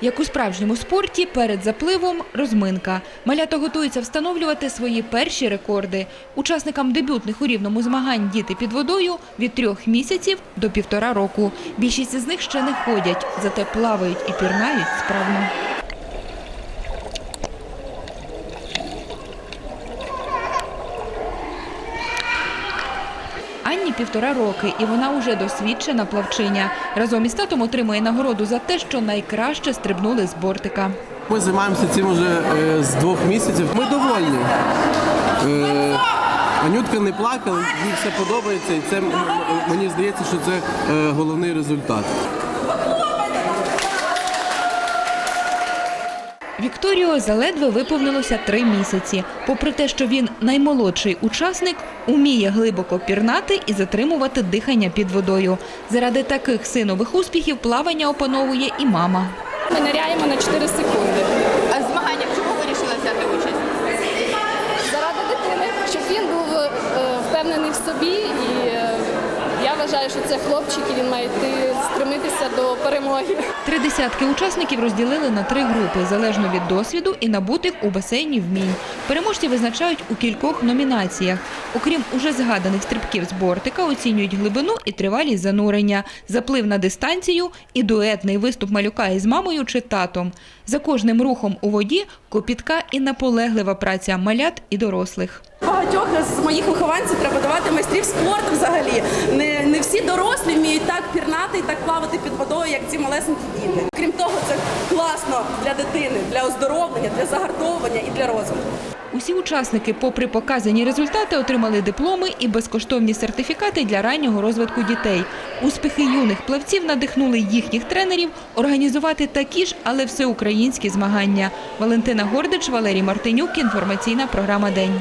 Як у справжньому спорті, перед запливом розминка. Малята готуються встановлювати свої перші рекорди. Учасникам дебютних у рівному змагань діти під водою від трьох місяців до півтора року. Більшість з них ще не ходять, зате плавають і пірнають справно. Анні півтора роки, і вона уже досвідчена плавчиня. Разом із татом отримує нагороду за те, що найкраще стрибнули з бортика. Ми займаємося цим вже е, з двох місяців. Ми довольні. Е, Анютка не плакала, їй все подобається, і це мені здається, що це е, головний результат. Вікторіо заледве виповнилося три місяці. Попри те, що він наймолодший учасник, уміє глибоко пірнати і затримувати дихання під водою. Заради таких синових успіхів плавання опановує і мама. Ми ниряємо на 4 секунди. А в чому вирішили взяти участь? Заради дитини, щоб він був е, впевнений в собі. І вважаю, що це хлопчик, і він має йти стремитися до перемоги. Три десятки учасників розділили на три групи, залежно від досвіду і набутих у басейні вмінь. Переможці визначають у кількох номінаціях. Окрім уже згаданих стрибків з бортика, оцінюють глибину і тривалість занурення, заплив на дистанцію і дуетний виступ малюка із мамою чи татом. За кожним рухом у воді копітка і наполеглива праця малят і дорослих. Багатьох з моїх вихованців треба давати майстрів спорту взагалі. Не, не всі дорослі вміють так пірнати і так плавати під водою, як ці малесенькі діти. Крім того, це класно для дитини, для оздоровлення, для загартовування і для розвитку. Усі учасники, попри показані результати, отримали дипломи і безкоштовні сертифікати для раннього розвитку дітей. Успіхи юних плавців надихнули їхніх тренерів організувати такі ж, але всеукраїнські змагання. Валентина Гордич, Валерій Мартинюк. Інформаційна програма День.